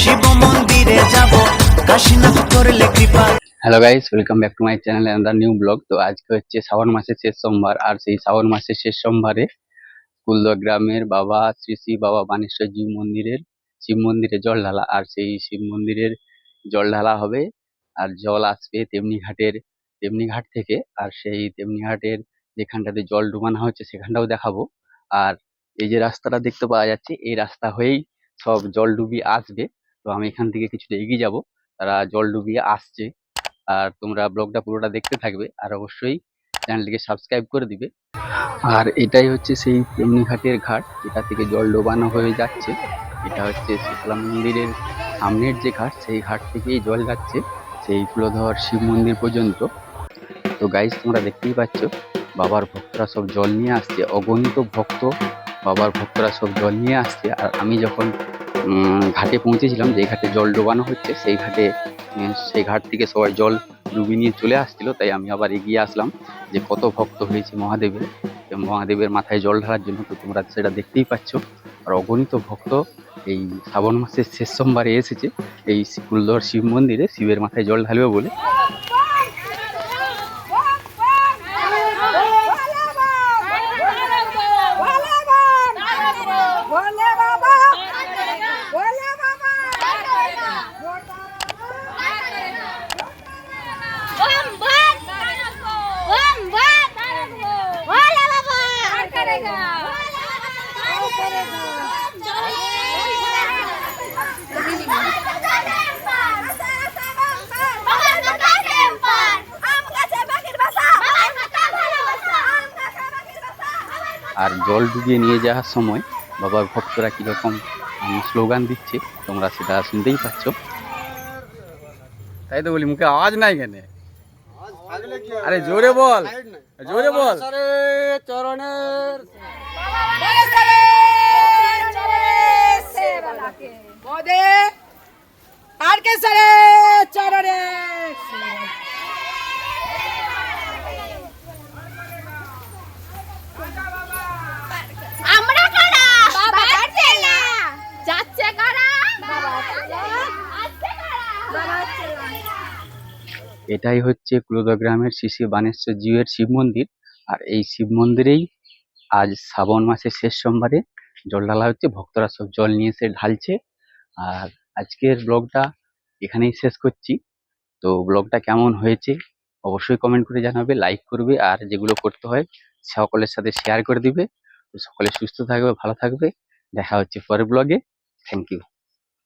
শিব মন্দিরে যাব। Hello guys welcome back to my channel and a new vlog তো আজকে হচ্ছে শ্রাবণ মাসের শেষ সোমবার আর সেই শ্রাবণ মাসের শেষ সোমবারে কুলদা গ্রামের বাবা শ্রী শ্রী বাবা বানেশ্বর জীব মন্দিরের শিব মন্দিরে জল ঢালা আর সেই শিব মন্দিরের জল ঢালা হবে আর জল আসবে তেমনি ঘাটের, তেমনি ঘাট থেকে আর সেই তেমনি ঘাটের যেখানটাতে জল ডুবানো হচ্ছে সেখানটাও দেখাবো। আর এই যে রাস্তাটা দেখতে পাওয়া যাচ্ছে, এই রাস্তা হয়েই সব জল ডুবিয়ে আসবে। তো আমি এখান থেকে কিছুটা এগিয়ে যাব। তারা জল ডুবিয়ে আসছে। আর তোমরা ব্লগটা পুরোটা দেখতে থাকবে। আর অবশ্যই চ্যানেলটিকে সাবস্ক্রাইব করে দিবে। আর এটাই হচ্ছে সেই তেমনি ঘাটের ঘাট, যেটা থেকে জল ডোবানো হয়ে যাচ্ছে। এটা হচ্ছে শীতলা মন্দিরের সামনের যে ঘাট, সেই ঘাট থেকেই জল যাচ্ছে। সেই কুলধর শিব মন্দির পর্যন্ত। তো গাইজ তোমরা দেখতেই পাচ্ছ, বাবার ভক্তরা সব জল নিয়ে আসছে, অগণিত ভক্ত বাবার ভক্তরা সব জল নিয়ে আসছে। আর আমি যখন ঘাটে পৌঁছেছিলাম যে ঘাটে জল ডোবানো হচ্ছে, সেই ঘাটে সেই ঘাট থেকে সবাই জল ডুবি নিয়ে চলে আসছিল, তাই আমি আবার এগিয়ে আসলাম যে কত ভক্ত হয়েছে মহাদেবের। মহাদেবের মাথায় জল ঢালার জন্য তো তোমরা সেটা দেখতেই পাচ্ছ। আর অগণিত ভক্ত এই শ্রাবণ মাসের শেষ সোমবারে এসেছে। এই কুলদর শিব মন্দিরে শিবের মাথায় জল ঢালবে বলে। भोले আর জল ডুবিয়ে নিয়ে যাওয়ার সময় বাবার ভক্তরা কীরকম স্লোগান দিচ্ছে তোমরা সেটা শুনতেই পাচ্ছ তাই তো বলি মুখে আওয়াজ নাই কেন আরে জোরে বল জোরে বল চরণের এটাই হচ্ছে কুলদা গ্রামের শ্রী শ্রী বানেশ্বর জিউয়ের শিব মন্দির। আর এই শিব মন্দিরেই আজ শ্রাবণ মাসের শেষ সোমবারে জল ঢালা হচ্ছে, ভক্তরা সব জল নিয়ে এসে ঢালছে। আর আজকের ব্লগটা এখানেই শেষ করছি। তো ব্লগটা কেমন হয়েছে অবশ্যই কমেন্ট করে জানাবে লাইক করবে, আর যেগুলো করতে হয় সকলের সাথে শেয়ার করে দিবে। সকলে সুস্থ থাকবে, ভালো থাকবে। দেখা হচ্ছে পরের ব্লগে। Thank you